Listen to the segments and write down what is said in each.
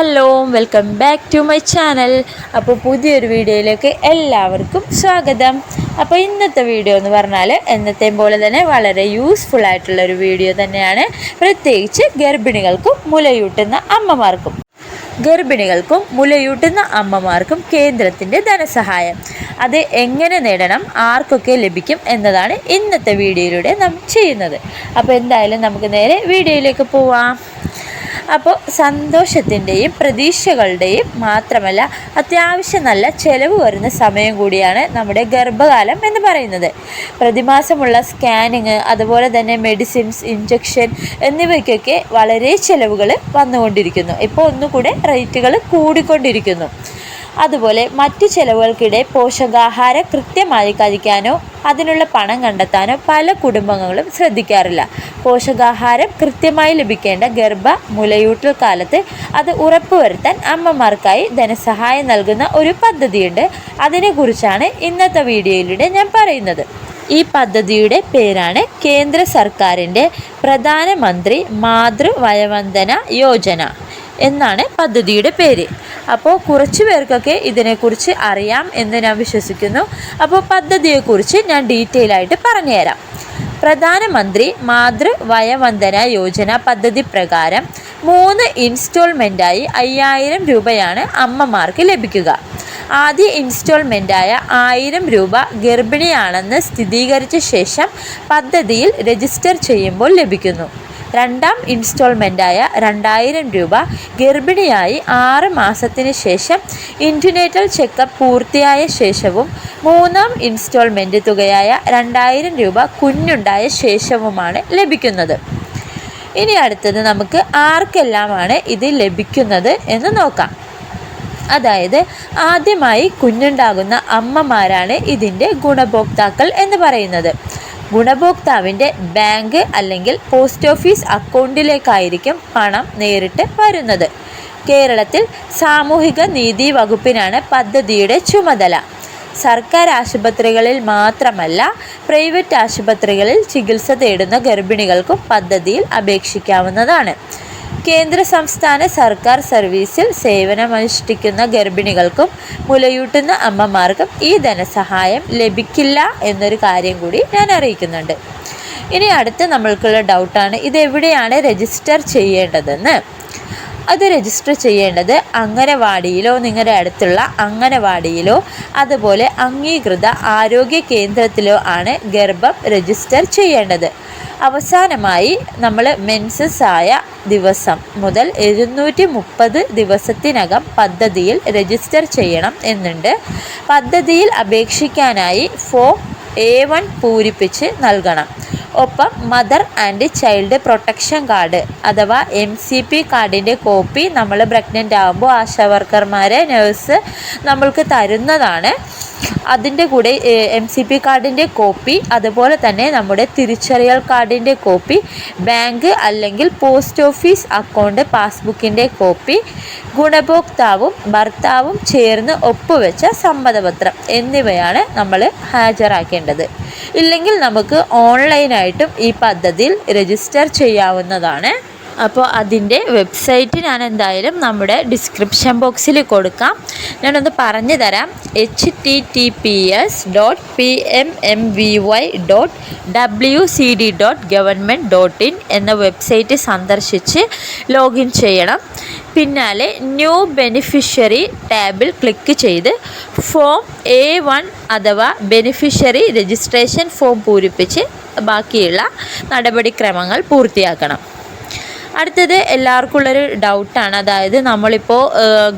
Hello welcome back to my channel അപ്പോൾ പുതിയൊരു വീഡിയോയിലേക്ക് എല്ലാവർക്കും സ്വാഗതം. അപ്പോൾ ഇന്നത്തെ വീഡിയോ എന്ന് പറഞ്ഞാൽ എന്നത്തെയും പോലെ തന്നെ വളരെ യൂസ്ഫുൾ ആയിട്ടുള്ള ഒരു വീഡിയോ തന്നെയാണ്. പ്രത്യേകിച്ച് ഗർഭിണികൾക്കും മുലയൂട്ടുന്ന അമ്മമാർക്കും. ഗർഭിണികൾക്കും മുലയൂട്ടുന്ന അമ്മമാർക്കും കേന്ദ്രത്തിന്റെ ധനസഹായം. അത് എങ്ങനെ നേടണം ആർക്കൊക്കെ ലഭിക്കും എന്നതാണ് ഇന്നത്തെ വീഡിയോയിലൂടെ നാം ചെയ്യുന്നത്. അപ്പോൾ എന്തായാലും നമുക്ക് നേരെ വീഡിയോയിലേക്ക് പോവാം. അപ്പോൾ സന്തോഷത്തിന്റെയും പ്രതീക്ഷകളുടെയും മാത്രമല്ല അത്യാവശ്യം നല്ല ചിലവ് വരുന്ന സമയം കൂടിയാണ് നമ്മുടെ ഗർഭകാലം എന്ന് പറയുന്നത്. പ്രതിമാസമുള്ള സ്കാനിങ് അതുപോലെ തന്നെ മെഡിസിൻസ് ഇഞ്ചക്ഷൻ എന്നിവയ്ക്കൊക്കെ വളരെ ചിലവുകൾ വന്നുകൊണ്ടിരിക്കുന്നു. ഇപ്പോൾ ഒന്നുകൂടെ റേറ്റുകൾ കൂടിക്കൊണ്ടിരിക്കുന്നു. അതുപോലെ മറ്റു ചെലവുകൾക്കിടെ പോഷകാഹാരം കൃത്യമായി കഴിക്കാനോ അതിനുള്ള പണം കണ്ടെത്താനോ പല കുടുംബങ്ങളും ശ്രദ്ധിക്കാറില്ല. പോഷകാഹാരം കൃത്യമായി ലഭിക്കേണ്ട ഗർഭ മുലയൂട്ടൽ കാലത്ത് അത് ഉറപ്പുവരുത്താൻ അമ്മമാർക്കായി ധനസഹായം നൽകുന്ന ഒരു പദ്ധതിയുണ്ട്. അതിനെക്കുറിച്ചാണ് ഇന്നത്തെ വീഡിയോയിലൂടെ ഞാൻ പറയുന്നത്. ഈ പദ്ധതിയുടെ പേരാണ് കേന്ദ്ര സർക്കാരിന്റെ പ്രധാനമന്ത്രി മാതൃ വയവന്ദന യോജന. എന്നാണ് പദ്ധതിയുടെ പേര്. അപ്പോൾ കുറച്ച് പേർക്കൊക്കെ ഇതിനെക്കുറിച്ച് അറിയാം എന്ന് ഞാൻ വിശ്വസിക്കുന്നു. അപ്പോൾ പദ്ധതിയെക്കുറിച്ച് ഞാൻ ഡീറ്റെയിൽ ആയിട്ട് പറഞ്ഞുതരാം. പ്രധാനമന്ത്രി മാതൃ വയവന്ദന യോജന പദ്ധതി പ്രകാരം മൂന്ന് ഇൻസ്റ്റോൾമെന്റായി അയ്യായിരം രൂപയാണ് അമ്മമാർക്ക് ലഭിക്കുക. ആദ്യ ഇൻസ്റ്റോൾമെന്റായ ആയിരം രൂപ ഗർഭിണിയാണെന്ന് സ്ഥിരീകരിച്ച ശേഷം പദ്ധതിയിൽ രജിസ്റ്റർ ചെയ്യുമ്പോൾ ലഭിക്കുന്നു. രണ്ടാം ഇൻസ്റ്റോൾമെന്റായ രണ്ടായിരം രൂപ ഗർഭിണിയായി ആറ് മാസത്തിന് ശേഷം ഇന്റുനേറ്റൽ ചെക്കപ്പ് പൂർത്തിയായ ശേഷവും മൂന്നാം ഇൻസ്റ്റോൾമെന്റ് തുകയായ രണ്ടായിരം രൂപ കുഞ്ഞുണ്ടായ ശേഷവുമാണ് ലഭിക്കുന്നത്. ഇനി അടുത്തത് നമുക്ക് ആർക്കെല്ലാമാണ് ഇത് ലഭിക്കുന്നത് എന്ന് നോക്കാം. അതായത് ആദ്യമായി കുഞ്ഞുണ്ടാകുന്ന അമ്മമാരാണ് ഇതിന്റെ ഗുണഭോക്താക്കൾ എന്ന് പറയുന്നത്. ഗുണഭോക്താവിന്റെ ബാങ്ക് അല്ലെങ്കിൽ പോസ്റ്റ് ഓഫീസ് അക്കൗണ്ടിലേക്കായിരിക്കും പണം നേരിട്ട് വരുന്നത്. കേരളത്തിൽ സാമൂഹിക നീതി വകുപ്പിനാണ് പദ്ധതിയുടെ ചുമതല. സർക്കാർ ആശുപത്രികളിൽ മാത്രമല്ല പ്രൈവറ്റ് ആശുപത്രികളിൽ ചികിത്സ തേടുന്ന ഗർഭിണികൾക്കും പദ്ധതിയിൽ അപേക്ഷിക്കാവുന്നതാണ്. കേന്ദ്ര സംസ്ഥാന സർക്കാർ സർവീസിൽ സേവനമനുഷ്ഠിക്കുന്ന ഗർഭിണികൾക്കും മുലയൂട്ടുന്ന അമ്മമാർക്കും ഈ ധനസഹായം ലഭിക്കില്ല എന്നൊരു കാര്യം കൂടി ഞാൻ അറിയിക്കുന്നുണ്ട്. ഇനി അടുത്ത് നമ്മൾക്കുള്ള ഡൗട്ടാണ് ഇതെവിടെയാണ് രജിസ്റ്റർ ചെയ്യേണ്ടതെന്ന്. അത് രജിസ്റ്റർ ചെയ്യേണ്ടത് അംഗനവാടിയിലോ നിങ്ങളുടെ അടുത്തുള്ള അംഗനവാടിയിലോ അതുപോലെ അംഗീകൃത ആരോഗ്യ കേന്ദ്രത്തിലോ ആണ് ഗർഭം രജിസ്റ്റർ ചെയ്യേണ്ടത്. അവസാനമായി നമ്മൾ മെൻസസ് ആയ ദിവസം മുതൽ എഴുന്നൂറ്റി മുപ്പത് ദിവസത്തിനകം പദ്ധതിയിൽ രജിസ്റ്റർ ചെയ്യണം എന്നുണ്ട്. പദ്ധതിയിൽ അപേക്ഷിക്കാനായി ഫോം എ വൺ പൂരിപ്പിച്ച് നൽകണം. ഒപ്പം mother and child protection card അഥവാ എം സി പി കാർഡിന്റെ കോപ്പി നമ്മൾ പ്രഗ്നന്റ് ആകുമ്പോൾ ആശാവർക്കർമാരെ നേഴ്സ് നമ്മൾക്ക് തരുന്നതാണ്. അതിന്റെ കൂടെ എം സി പി കാർഡിന്റെ കോപ്പി അതുപോലെ തന്നെ നമ്മുടെ തിരിച്ചറിയൽ കാർഡിന്റെ കോപ്പി ബാങ്ക് അല്ലെങ്കിൽ പോസ്റ്റ് ഓഫീസ് അക്കൗണ്ട് പാസ്ബുക്കിന്റെ കോപ്പി ഗുണഭോക്താവും ഭർത്താവും ചേർന്ന് ഒപ്പുവെച്ച സമ്മതപത്രം എന്നിവയാണ് നമ്മൾ ഹാജരാക്കേണ്ടത്. ഇല്ലെങ്കിൽ നമുക്ക് ഓൺലൈനായിട്ടും ഈ പദ്ധതിയിൽ രജിസ്റ്റർ ചെയ്യാവുന്നതാണ്. അപ്പോൾ അതിന്റെ വെബ്സൈറ്റ് ഞാൻ എന്തായാലും നമ്മുടെ ഡിസ്ക്രിപ്ഷൻ ബോക്സിൽ കൊടുക്കാം. ഞാനൊന്ന് പറഞ്ഞു തരാം. H T T P S dot P M M V Y dot W C D dot government dot in എന്ന വെബ്സൈറ്റ് സന്ദർശിച്ച് ലോഗിൻ ചെയ്യണം. പിന്നാലെ ന്യൂ ബെനിഫിഷ്യറി ടാബിൽ ക്ലിക്ക് ചെയ്ത് ഫോം എ വൺ അഥവാ ബെനിഫിഷ്യറി രജിസ്ട്രേഷൻ ഫോം പൂരിപ്പിച്ച് ബാക്കിയുള്ള നടപടിക്രമങ്ങൾ പൂർത്തിയാക്കണം. അടുത്തത് എല്ലാവർക്കും ഉള്ളൊരു ഡൗട്ടാണ് അതായത് നമ്മളിപ്പോൾ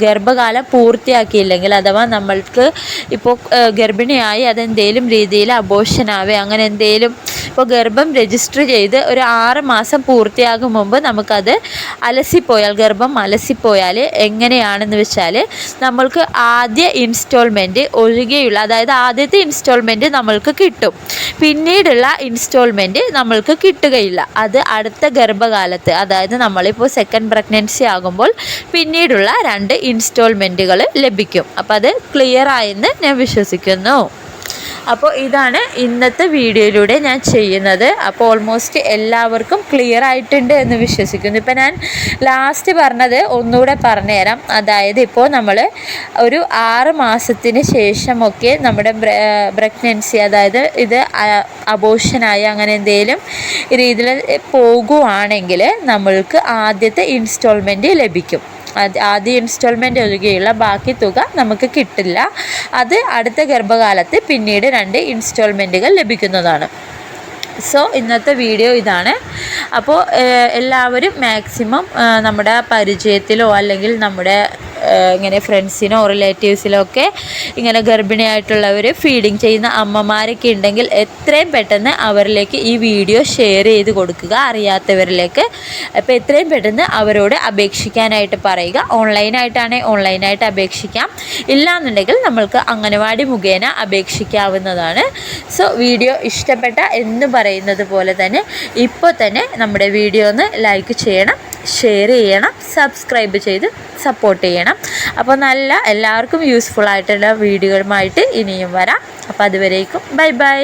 ഗർഭകാലം പൂർത്തിയാക്കിയില്ലെങ്കിൽ അഥവാ നമ്മൾക്ക് ഇപ്പോൾ ഗർഭിണിയായി അതെന്തേലും രീതിയിൽ അബോഷനാവേ അങ്ങനെ എന്തേലും ഇപ്പോൾ ഗർഭം രജിസ്റ്റർ ചെയ്ത് ഒരു ആറ് മാസം പൂർത്തിയാകും മുമ്പ് നമുക്കത് അലസിപ്പോയാൽ ഗർഭം അലസിപ്പോയാൽ എങ്ങനെയാണെന്ന് വെച്ചാൽ നമ്മൾക്ക് ആദ്യ ഇൻസ്റ്റോൾമെന്റ് ഒഴികെയുള്ള അതായത് ആദ്യത്തെ ഇൻസ്റ്റോൾമെന്റ് നമ്മൾക്ക് കിട്ടും. പിന്നീടുള്ള ഇൻസ്റ്റോൾമെന്റ് നമ്മൾക്ക് കിട്ടുകയില്ല. അത് അടുത്ത ഗർഭകാലത്ത് അതായത് നമ്മളിപ്പോൾ സെക്കൻഡ് പ്രഗ്നൻസി ആകുമ്പോൾ പിന്നീടുള്ള രണ്ട് ഇൻസ്റ്റോൾമെന്റുകൾ ലഭിക്കും. അപ്പോൾ അത് ക്ലിയർ ആയെന്ന് ഞാൻ വിശ്വസിക്കുന്നു. അപ്പോൾ ഇതാണ് ഇന്നത്തെ വീഡിയോയിലൂടെ ഞാൻ ചെയ്യുന്നത്. അപ്പോൾ ഓൾമോസ്റ്റ് എല്ലാവർക്കും ക്ലിയർ ആയിട്ടുണ്ട് എന്ന് വിശ്വസിക്കുന്നു. ഇപ്പം ഞാൻ ലാസ്റ്റ് പറഞ്ഞത് ഒന്നുകൂടെ പറഞ്ഞുതരാം. അതായത് ഇപ്പോൾ നമ്മൾ ഒരു ആറ് മാസത്തിന് ശേഷമൊക്കെ നമ്മുടെ പ്രഗ്നൻസി അതായത് ഇത് അബോഷനായി അങ്ങനെ എന്തെങ്കിലും രീതിയിൽ പോകുവാണെങ്കിൽ നമ്മൾക്ക് ആദ്യത്തെ ഇൻസ്റ്റാൾമെന്റ് ലഭിക്കും. ആദ്യ ഇൻസ്റ്റാൾമെന്റ് ഒഴികെയുള്ള ബാക്കി തുക നമുക്ക് കിട്ടില്ല. അത് അടുത്ത ഗർഭകാലത്ത് പിന്നീട് രണ്ട് ഇൻസ്റ്റാൾമെന്റുകൾ ലഭിക്കുന്നതാണ്. സോ ഇന്നത്തെ വീഡിയോ ഇതാണ്. അപ്പോൾ എല്ലാവരും മാക്സിമം നമ്മുടെ പരിചയത്തിലോ അല്ലെങ്കിൽ നമ്മുടെ ഇങ്ങനെ ഫ്രണ്ട്സിനോ റിലേറ്റീവ്സിനോ ഒക്കെ ഇങ്ങനെ ഗർഭിണിയായിട്ടുള്ളവർ ഫീഡിങ് ചെയ്യുന്ന അമ്മമാരൊക്കെ ഉണ്ടെങ്കിൽ എത്രയും പെട്ടെന്ന് അവരിലേക്ക് ഈ വീഡിയോ ഷെയർ ചെയ്ത് കൊടുക്കുക അറിയാത്തവരിലേക്ക്. അപ്പോൾ എത്രയും പെട്ടെന്ന് അവരോട് അപേക്ഷിക്കാനായിട്ട് പറയുക. ഓൺലൈനായിട്ടാണെങ്കിൽ ഓൺലൈനായിട്ട് അപേക്ഷിക്കാം. ഇല്ലാന്നുണ്ടെങ്കിൽ നമ്മൾക്ക് അംഗനവാടി മുഖേന അപേക്ഷിക്കാവുന്നതാണ്. സോ വീഡിയോ ഇഷ്ടപ്പെട്ട എന്ന് പറയുന്നത് പോലെ തന്നെ ഇപ്പോൾ തന്നെ നമ്മുടെ വീഡിയോ ഒന്ന് ലൈക്ക് ചെയ്യണം. ഷെയർ ചെയ്യണം സബ്സ്ക്രൈബ് ചെയ്ത് സപ്പോർട്ട് ചെയ്യണം. അപ്പോൾ നല്ല എല്ലാവർക്കും യൂസ്ഫുൾ ആയിട്ടുള്ള വീഡിയോകളുമായിട്ട് ഇനിയും വരാം. അപ്പോൾ അതുവരേക്കും ബൈ ബൈ